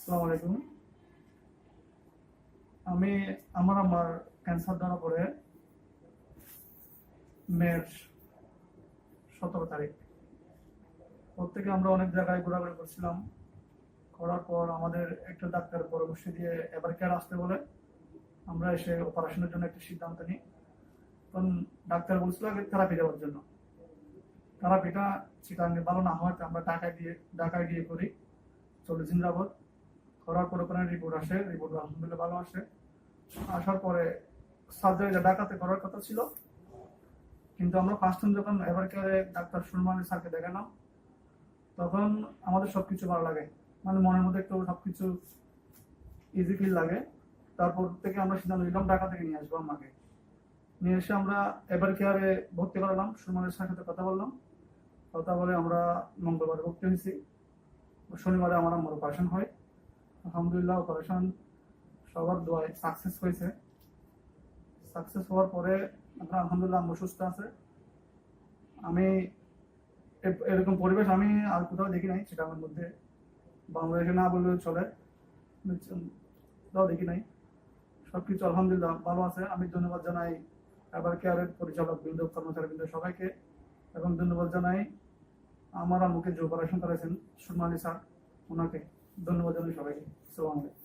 আসসালামু আলাইকুম। আমি আমার আমার ক্যান্সার ধরা পড়ে মের সতেরো তারিখ। থেকে আমরা অনেক জায়গায় ঘোরাঘুরি করছিলাম। করার পর আমাদের একটা ডাক্তার পরামর্শ দিয়ে এবার কেয়ার আসতে বলে। আমরা এসে অপারেশনের জন্য একটা সিদ্ধান্ত নিই। তখন ডাক্তার বলছিল আগে থেরাপি দেওয়ার জন্য। থেরাপিটা চিটাঙ্গে ভালো না হওয়াতে আমরা ঢাকায় দিয়ে ঢাকায় গিয়ে করি। চল্লিশ দিন যাবত করার পর ওখানে রিপোর্ট আসে রিপোর্ট আলহামদুলিল্লাহ ভালো আসে। আসার পরে সার্জারিটা ঢাকাতে করার কথা ছিল। কিন্তু আমরা ফার্স্ট টাইম যখন এবার কেয়ারে ডাক্তার সুলমানি স্যারকে দেখালাম, তখন আমাদের সব কিছু ভালো লাগে। মানে মনের মধ্যে একটু সবকিছু ইজি ফিল লাগে। তারপর থেকে আমরা সিদ্ধান্ত নিলাম ঢাকা থেকে নিয়ে আসব আমাকে। নিয়ে এসে আমরা এবার কেয়ারে ভর্তি করালাম সুলমানের স্যারের সাথে কথা বললাম। কথা বলে আমরা মঙ্গলবারে ভর্তি হয়েছি। শনিবারে আমার আমার অপারেশন হয়। আলহামদুলিল্লাহ অপারেশন সবার দোয়ায় সাকসেস হয়েছে। সাকসেস হওয়ার পরে আমরা আলহামদুলিল্লাহ আম্মু সুস্থ আছে। আমি এরকম পরিবেশ আমি আর কোথাও দেখি নাই, সেটা আমার মধ্যে বাংলাদেশে না বললেও চলে। কোথাও দেখি নাই। সব কিছু আলহামদুলিল্লাহ ভালো আছে। আমি ধন্যবাদ জানাই এবার কেয়ারের পরিচালক বৃন্দ কর্মচারী বৃন্দ সবাইকে এবং ধন্যবাদ জানাই আমার আম্মুকে যে অপারেশন করেছেন সুরমানি স্যার, ওনাকে। ধন্যবাদ জানাই সবাইকে। আলাইকুম।